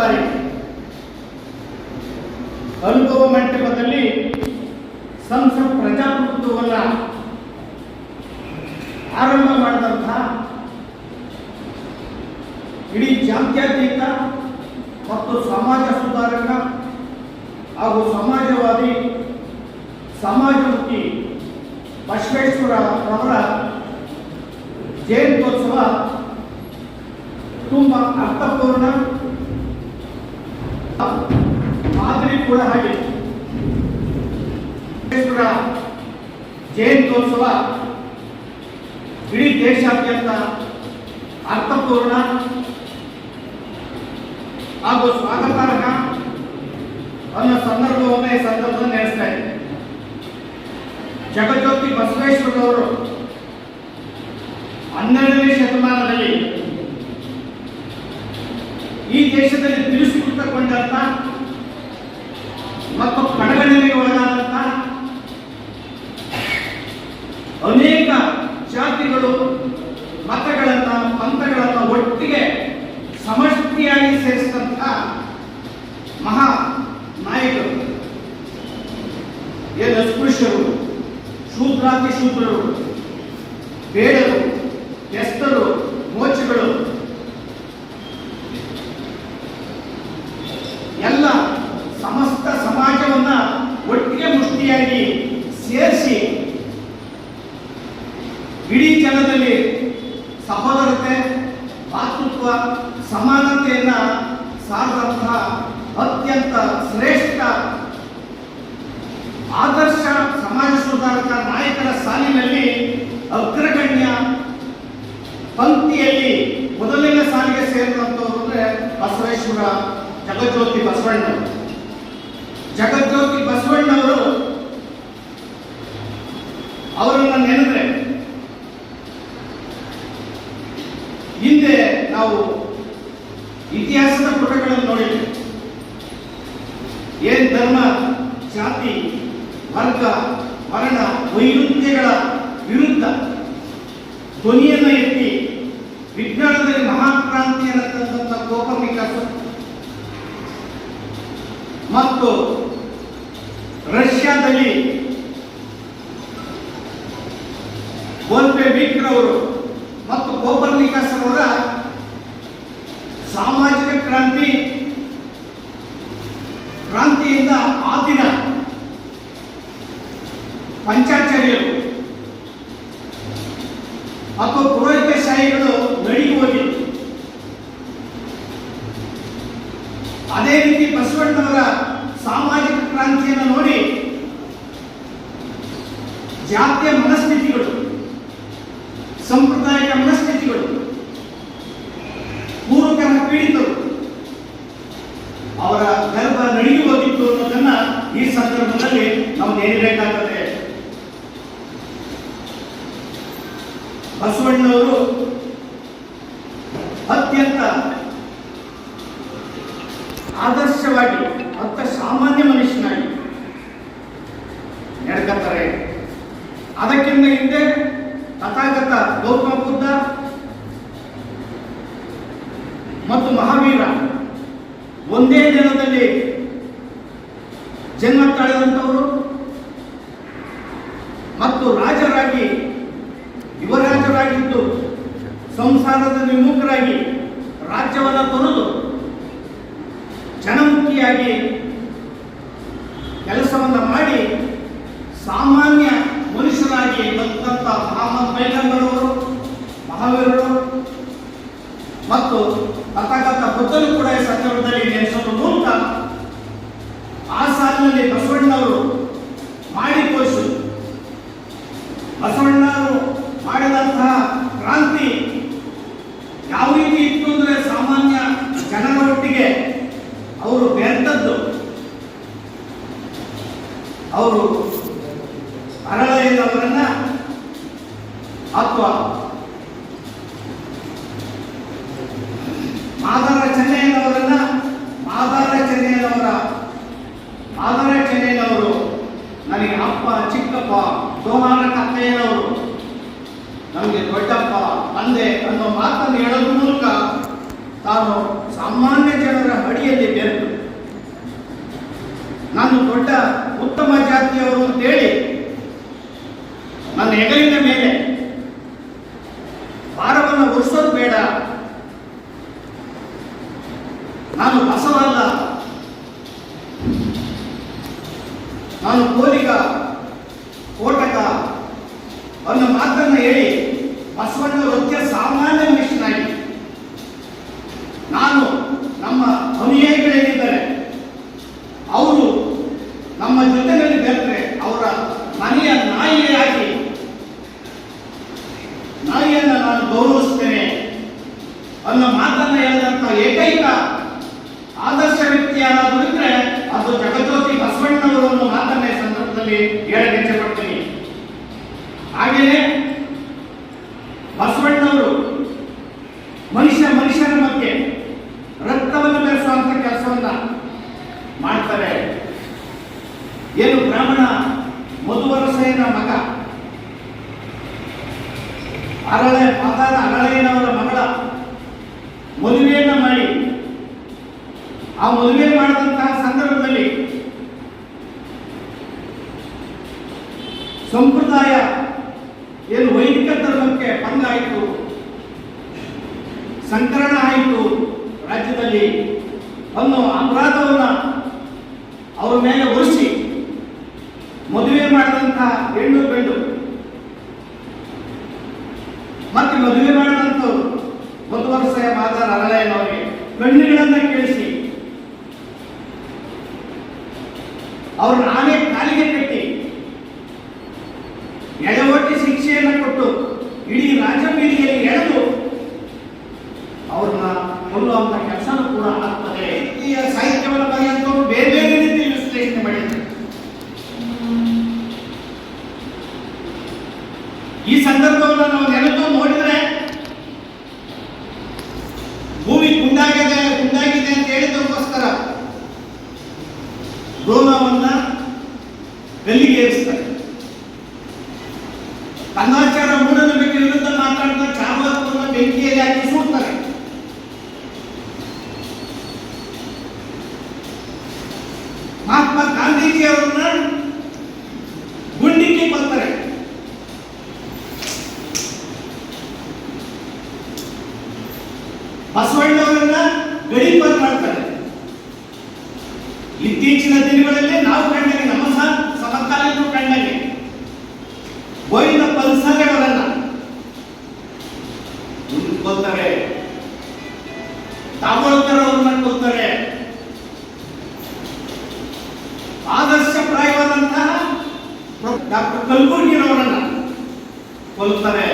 ಬಾರಿ ಅನುಭವ ಮಂಟಪದಲ್ಲಿ ಸಂಸತ್ ಪ್ರಜಾಪ್ರಭುತ್ವವನ್ನ ಆರಂಭ ಮಾಡಿದಂತಹ ಇಡೀ ಜಾತ್ಯತೀತ ಮತ್ತು ಸಮಾಜ ಸುಧಾರಕ ಹಾಗೂ ಸಮಾಜವಾದಿ ಸಮಾಜಮುಖಿ ಬಸವೇಶ್ವರ ಅವರ ಜಯಂತ್ಯೋತ್ಸವ ತುಂಬ ಅರ್ಥಪೂರ್ಣ. ಕೂಡ ಹಾಗೆ. ಜಯಂತ್ಯೋತ್ಸವ ಇಡೀ ದೇಶಾದ್ಯಂತ ಅರ್ಥಪೂರ್ಣ ಹಾಗೂ ಸ್ವಾಗತಾರ್ಹ ಅನ್ನೋ ಸಂದರ್ಭವನ್ನೇ ಸಂದರ್ಭದಲ್ಲಿ ನಡೆಸ್ತಾ ಇದೆ. ಜಗಜ್ಯೋತಿ ಬಸವೇಶ್ವರವರು ಹನ್ನೆರಡನೇ ಶತಮಾನದಲ್ಲಿ ಈ ದೇಶದಲ್ಲಿ ತಿಳಿಸಿಕೊಟ್ಟಕೊಂಡಂತ ಜಗಜ್ಯೋತಿ ಬಸವಣ್ಣ ಜಗಜ್ಯೋತಿ ಬಸವಣ್ಣವರು ಅವರನ್ನ ನೆನೆದ್ರೆ ಹಿಂದೆ ನಾವು ಇತಿಹಾಸದ ಪುಟಗಳನ್ನು ನೋಡಿದ್ವಿ. ಏನ್ ಧರ್ಮ, ಜಾತಿ, ವರ್ಗ, ವರ್ಣ, ವೈರುಧ್ಯಗಳ ವಿರುದ್ಧ ಧ್ವನಿಯನ್ನ ಎತ್ತಿ ವಿಜ್ಞಾನದಲ್ಲಿ ಮಹಾಕ್ರಾಂತಿಯನ್ನು ಮತ್ತು ರಷ್ಯಾದಲ್ಲಿ ಗೋಲ್ಪೆ ವಿಕ್ರವರು ಮತ್ತು ಗೋಪರ್ನಿಕಾಸ್ ಅವರ ಸಾಮಾಜಿಕ ಕ್ರಾಂತಿ ಕ್ರಾಂತಿಯಿಂದ ಆ ದಿನ ಪಂಚಾಚಾರ್ಯರು ಮತ್ತು ಪುರೋಹಿತಶಾಹಿಗಳು ನಡಿಗೆ ಹೋಗಿ. ಅದೇ ರೀತಿ ಬಸವಣ್ಣವರ ಸಾಮಾಜಿಕ ಕ್ರಾಂತಿಯನ್ನು ನೋಡಿ ಜಾತಿಯ ಮನಸ್ಥಿತಿಗಳು ಸಂಪ್ರದಾಯಿಕ ಮನಸ್ಥಿತಿಗಳು ಪೂರ್ವಕರ ಪೀಡಿತರು ಅವರ ಗರ್ಭ ನಡಿಗೆ ಹೋಗಿತ್ತು ಅನ್ನೋದನ್ನ ಈ ಸಂದರ್ಭದಲ್ಲಿ ನಾವು ನೆನಬೇಕಾಗುತ್ತದೆ ಬಸವಣ್ಣವರು ಅತ್ಯಂತ ಆದರ್ಶವಾಗಿ, ಅತ್ತ ಸಾಮಾನ್ಯ ಮನುಷ್ಯನಾಗಿ ನಡ್ಕತ್ತಾರೆ. ಅದಕ್ಕಿಂತ ಹಿಂದೆ ತಥಾಗತ ಗೌತಮ ಬುದ್ಧ ಮತ್ತು ಮಹಾವೀರ ಒಂದೇ ದಿನದಲ್ಲಿ ಜನ್ಮ ತಳೆದಂಥವರು ಮತ್ತು ರಾಜರಾಗಿ, ಯುವರಾಜರಾಗಿದ್ದು ಸಂಸಾರದ ವಿಮುಖರಾಗಿ ರಾಜ್ಯವನ್ನು ತೊರೆದು ಜನಮುಖಿಯಾಗಿ ಕೆಲಸವನ್ನು ಮಾಡಿ ನಾನು ಸಾಮಾನ್ಯ ಜನರ ಅಡಿಯಲ್ಲಿ ಬೆರೆತು. ನಾನು ದೊಡ್ಡ ಉತ್ತಮ ಜಾತಿಯವರು ಅಂತೇಳಿ ನಾನು ನಮ್ಮ ಅನುಯಾಯಿಗಳಿಗೆ ಏನು ಬ್ರಾಹ್ಮಣ ಮಧುವರಸೇನ ಮಗ? ಅರಳೆ ಮಾತಾರ ಅರಳೆಯನವರ ಮಗಳ ಮದುವೆಯನ್ನ ಮಾಡಿ. ಆ ಮದುವೆ ಮಾಡಿದಂತಹ ಸಂದರ್ಭದಲ್ಲಿ ಸಂಪ್ರದಾಯ ಏನು ವೈದಿಕ ಧರ್ಮಕ್ಕೆ ಭಂಗ ಆಯಿತು, ಸಂಕರಣ ಆಯಿತು, ರಾಜ್ಯದಲ್ಲಿ ಅನ್ನೋ ಅಪರಾಧವನ್ನು ಅವರ ಮೇಲೆ ಹೊರಿಸಿ ಹೆಣ್ಣು ಬೆಣ್ಣು ಮತ್ತೆ ಮದುವೆ ಮಾಡಿದಂತ ಒಂದು ವರ್ಷ ಮಾತ್ರ ನರಳಯ್ಯನವರಿಗೆ ಕಣ್ಣುಗಳನ್ನ ಕೇಳಿಸಿ. ಅವ್ರ ನಾನೇ ಕಾಲಿಗೆ ಕಟ್ಟಿ. ಎಳೆವಟ್ಟಿ ಶಿಕ್ಷೆಯನ್ನು ಕೊಟ್ಟು ಇಡೀ ರಾಜಬೀದಿಯಲ್ಲಿ ಎಳೆದು ಅವ್ರನ್ನ ಕೊಲ್ಲುವಂತ ಕೆಲಸನೂ ಕೂಡ ಆಗ್ತದೆ. ಸಾಹಿತ್ಯ ಸಂದರ್ಭವನ್ನು ನಾವು ನೆನಪು ನೋಡಿದ್ರೆ ಭೂಮಿ ಕುಂಡಾಗಿದೆ ಕುಂಡಾಗಿದೆ ಅಂತ ಹೇಳಿದಕ್ಕೋಸ್ಕರ ಗೋಲವನ್ನ ಗಲ್ಲಿಗೇರಿಸ್ತಾರೆ ಕಂದಾಚಾರ ಬಗ್ಗೆ ವಿರುದ್ಧ ಮಾತಾಡಿದ ಚಾಮರವನ್ನು ಬೆಂಕಿಯಲ್ಲಿ ಹಾಕಿ ಸುಡ್ತಾರೆ. ಮಹಾತ್ಮ ಗಾಂಧೀಜಿ ಅವರನ್ನ ಕಲಬುರಗಿನವರನ್ನ ಹೋಲುತ್ತಾರೆ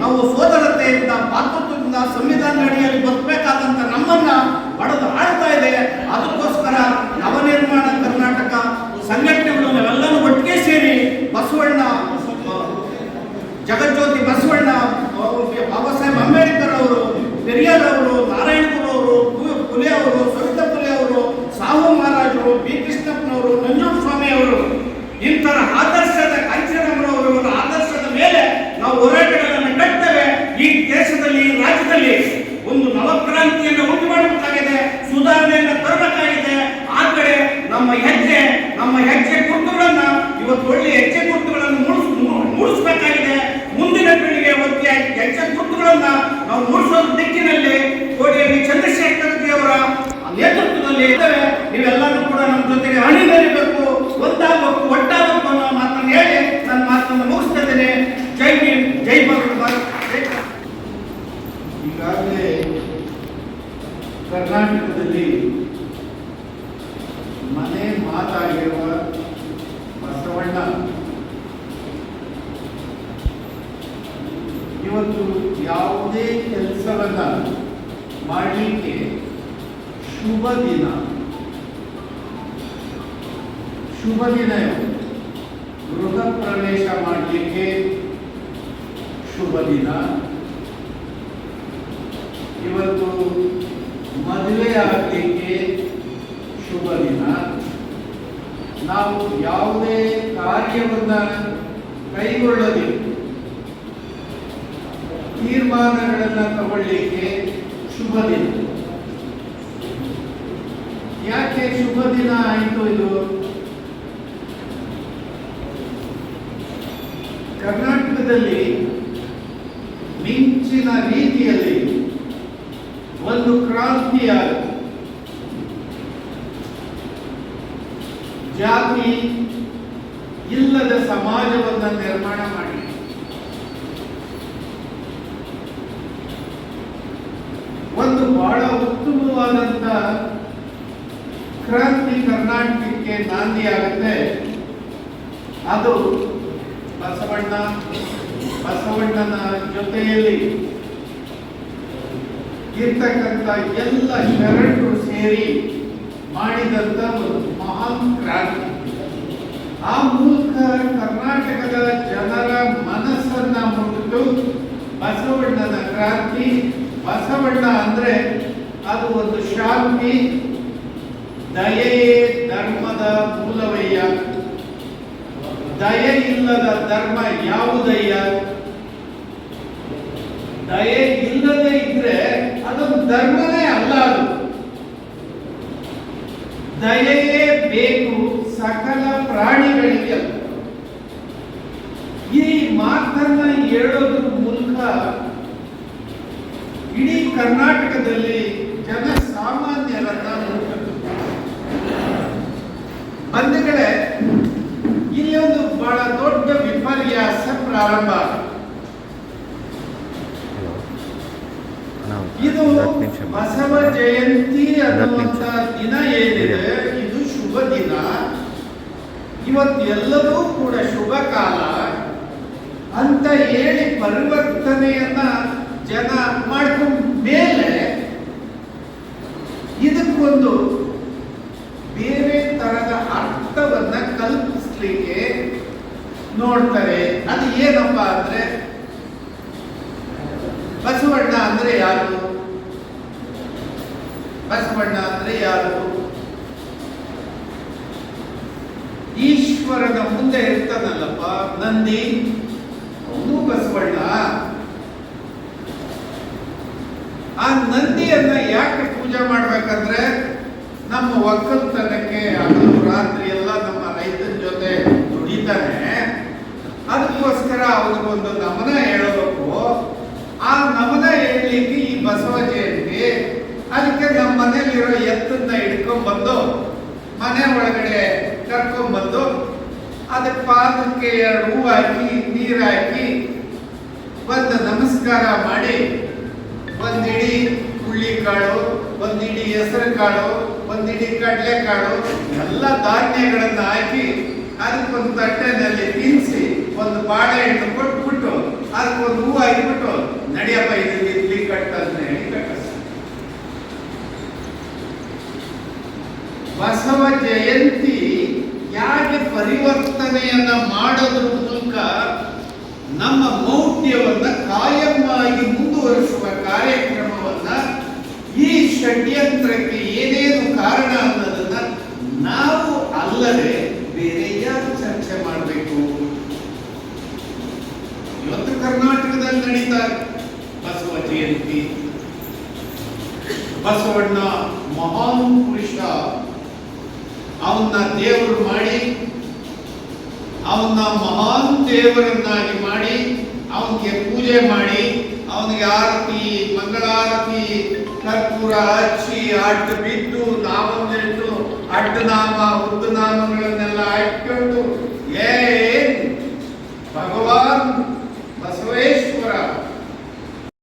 ನಾವು ಸೋದರತೆಯಿಂದ ಮಾತೃತ್ವದಿಂದ ಸಂವಿಧಾನ ಅಡಿಯಲ್ಲಿ ಬದುಕಬೇಕು ಈ ದೇಶದಲ್ಲಿ ರಾಜ್ಯದಲ್ಲಿ ಒಂದು ನವಕ್ರಾಂತಿಯನ್ನು ಉಂಟು ಮಾಡಬೇಕಾಗಿದೆ, ಸುಧಾರಣೆಯನ್ನು ತರಬೇಕಾಗಿದೆ. ಆ ಕಡೆ ನಮ್ಮ ಹೆಜ್ಜೆ ನಮ್ಮ ಹೆಜ್ಜೆ ಗುರುತುಗಳನ್ನ, ಇವತ್ತು ಒಳ್ಳೆ ಹೆಜ್ಜೆ ಗುರುತುಗಳನ್ನು ಮೂಡಿಸಬೇಕಾಗಿದೆ. ಮುಂದಿನ ಪೀಳಿಗೆ ಒತ್ತಿಯ ಹೆಜ್ಜೆ ಗುರುತುಗಳನ್ನ ನಾವು ಮೂಡಿಸುವ ದಿಕ್ಕಿನಲ್ಲಿ ಕೋಟೆಯಲ್ಲಿ ಚಂದ್ರಶೇಖರ್ ದೇವರ ನೇತೃತ್ವದಲ್ಲಿ ನೀವೆಲ್ಲರೂ ಕೂಡ ನಮ್ಮ ಜೊತೆಗೆ ಹಣಿ ಬರೀಬೇಕು ಒಂದಾಗಬೇಕು, ಒಟ್ಟಾಗಬೇಕು ಅನ್ನೋ ಮಾತನ್ನು ಹೇಳಿ ನನ್ನ ಮಾತನ್ನು ಮುಗಿಸ್ತಾಯಿದ್ದೇನೆ ಜೈ ಭೀಮ್, ಜೈ ಭಕ್ತ ಕರ್ನಾಟಕದಲ್ಲಿ ಮನೆ ಮಾತಾಗಿರುವ ಬಸವಣ್ಣ ಇವತ್ತು ಯಾವುದೇ ಕೆಲಸವನ್ನ ಮಾಡಲಿಕ್ಕೆ ಶುಭ ದಿನ ಶುಭ ದಿನ. ಗೃಹ ಪ್ರವೇಶ ಮಾಡಲಿಕ್ಕೆ ಶುಭ ದಿನ ಇವತ್ತು ಮದುವೆ ಆಗಲಿಕ್ಕೆ ಶುಭ ದಿನ. ನಾವು ಯಾವುದೇ ಕಾರ್ಯವನ್ನ ಕೈಗೊಳ್ಳಬೇಕು ತೀರ್ಮಾನಗಳನ್ನು ತಗೊಳ್ಳಿಕ್ಕೆ ಶುಭ ದಿನ. ಯಾಕೆ ಶುಭ ದಿನ ಆಯಿತು ಇದು? ಕರ್ನಾಟಕದಲ್ಲಿ ಮಿಂಚಿನ ರೀತಿಯಲ್ಲಿ ಒಂದು ಕ್ರಾಂತಿಯ ಜಾತಿ ಇಲ್ಲದ ಸಮಾಜವನ್ನು ನಿರ್ಮಾಣ ಮಾಡಿ. ಒಂದು ಬಹಳ ಉತ್ತಮವಾದಂತ ಕ್ರಾಂತಿ ಕರ್ನಾಟಕಕ್ಕೆ ನಾಂದಿ ಆಗುತ್ತೆ. ಅದು ಬಸವಣ್ಣ, ಬಸವಣ್ಣನ ಜೊತೆಯಲ್ಲಿ ಇರ್ತಕ್ಕಂಥ ಎಲ್ಲ ಶರಣರು ಸೇರಿ ಮಾಡಿದಂಥ ಒಂದು ಮಹಾನ್ ಕ್ರಾಂತಿ. ಆ ಮೂಲಕ ಕರ್ನಾಟಕದ ಜನರ ಮನಸ್ಸನ್ನ ಮುಟ್ಟಿತು ಬಸವಣ್ಣನ ಕ್ರಾಂತಿ. ಬಸವಣ್ಣ ಅಂದ್ರೆ ಅದು ಒಂದು ಶಾಂತಿ, ದಯೆಯೇ ಧರ್ಮದ ಮೂಲವಯ್ಯ. ದಯೆ ಇಲ್ಲದ ಧರ್ಮ ಯಾವುದಯ್ಯ? ದಯೆ ಇಲ್ಲದೆ ಇದ್ರೆ ಅದೊಂದು ಧರ್ಮನೇ ಅಲ್ಲ ಅದು. ದಯೆಯೇ ಬೇಕು ಸಕಲ ಪ್ರಾಣಿಗಳಿಗೆ ಈ ಮಾತನ್ನ ಹೇಳೋದ್ರ ಮೂಲಕ ಇಡೀ ಕರ್ನಾಟಕದಲ್ಲಿ ಜನಸಾಮಾನ್ಯರನ್ನ ಮುಟ್ಟಿತು. ಬಂಧುಗಳೇ ಇಲ್ಲಿ ಒಂದು ಬಹಳ ದೊಡ್ಡ ವಿಪರ್ಯಾಸ ಪ್ರಾರಂಭ ಇದು ಬಸವ ಜಯಂತಿ ಅನ್ನುವಂತ ದಿನ ಏನಿದೆ ಇದು. ಶುಭ ದಿನ. ಇವತ್ತೆಲ್ಲವೂ ಕೂಡ ಶುಭ ಕಾಲ. ಅಂತ ಹೇಳಿ ಪರಿವರ್ತನೆಯನ್ನ ಜನ ಮಾಡ್ಕೊಂಡ ಮೇಲೆ ಇದಕ್ಕೊಂದು ಬೇರೆ ತರದ ಅರ್ಥವನ್ನ ಕಲ್ಪಿಸ್ಲಿಕ್ಕೆ ನೋಡ್ತಾರೆ. ಅದು ಏನಪ್ಪ ಅಂದ್ರೆ ಬಸವಣ್ಣ ಅಂದ್ರೆ ಯಾರು? ಬಸವಣ್ಣ ಅಂದ್ರೆ ಯಾರು? ಈಶ್ವರನ ಮುಂದೆ ಇರ್ತಾನಲ್ಲಪ್ಪ ನಂದಿ? ಅವನು ಬಸವಣ್ಣ. ಆ ನಂದಿಯನ್ನ ಯಾಕೆ ಪೂಜೆ ಮಾಡ್ಬೇಕಂದ್ರೆ ನಮ್ಮ ಒಕ್ಕಲ್ತನಕ್ಕೆ ಹಗಲು ರಾತ್ರಿ ಎಲ್ಲ ನಮ್ಮ ರೈತನ ಜೊತೆ ದುಡಿತಾನೆ. ಅದಕ್ಕೋಸ್ಕರ ಅವ್ರಿಗೊಂದು ನಮನ ಹೇಳಬೇಕು ಆ ನಮನ ಹೇಳಲಿಕ್ಕೆ ಈ ಬಸವ ಜಯಂತಿ ಅದಕ್ಕೆ ಮನೇಲಿರೋ ಎತ್ತನ್ನ ಹಿಡ್ಕೊಂಡ್ ಬಂದು ಮನೆ ಒಳಗಡೆ ಕರ್ಕೊಂಡ್ ಬಂದು ಅದಕ್ಕೆ ಪಾದಕ್ಕೆ ಎರಡು ಹೂ ಹಾಕಿ, ನೀರು ಹಾಕಿ ಒಂದು ನಮಸ್ಕಾರ ಮಾಡಿ, ಒಂದಿಡಿ ಹುಳ್ಳಿಕಾಳು ಒಂದಿಡಿ ಹೆಸರು ಕಾಳು, ಒಂದಿಡಿ ಕಡಲೆಕಾಳು ಎಲ್ಲ ಧಾನ್ಯಗಳನ್ನು ಹಾಕಿ, ಅದಕ್ಕೊಂದು ತಟ್ಟೆನಲ್ಲಿ ತಿನ್ನಿಸಿ ಒಂದು ಬಾಳೆಹಣ್ಣು ಕೊಟ್ಬಿಟ್ಟು, ಅದಕ್ಕೊಂದು ಹೂ ಹಾಕಿಬಿಟ್ಟು, ನಡಿಯಪ್ಪ, ಇದು ಇಡ್ಲಿ ಕಟ್ಟಂತ ಹೇಳಿ ಕಟ್ಟಿಸ್ ಬಸವ ಜಯಂತಿ ಯಾಕೆ ಪರಿವರ್ತನೆಯನ್ನ ಮಾಡೋದ್ರ ಮೂಲಕ ನಮ್ಮ ಮೌಢ್ಯವನ್ನ ಕಾಯಮ್ಮಾಗಿ ಮುಂದುವರಿಸುವ ಕಾರ್ಯಕ್ರಮವನ್ನ ಈ ಷಡ್ಯಂತ್ರಕ್ಕೆ ಏನೇನು ಕಾರಣ ಅನ್ನೋದನ್ನ ನಾವು ಅಲ್ಲದೆ ಬೇರೆ ಯಾರು ಚರ್ಚೆ ಮಾಡಬೇಕು? ಇವತ್ತು ಕರ್ನಾಟಕದಲ್ಲಿ ನಡೀತಾರೆ ಬಸವ ಜಯಂತಿ. ಬಸವಣ್ಣ ಮಹಾನ್ ಪುರುಷ. ಅವನ್ನ ದೇವರು ಮಾಡಿ, ಅವನ್ನ ಮಹಾನ್ ದೇವರನ್ನಾಗಿ ಮಾಡಿ, ಅವನಿಗೆ ಪೂಜೆ ಮಾಡಿ, ಅವನಿಗೆ ಆರತಿ, ಮಂಗಳಾರತಿ, ಕರ್ಪೂರ ಹಚ್ಚಿ, ಅಡ್ಡ ಬಿದ್ದು ನಾಮ ಅಡ್ಡನಾಮ ಉದ್ದನಾಮಗಳನ್ನೆಲ್ಲ ಇಟ್ಟು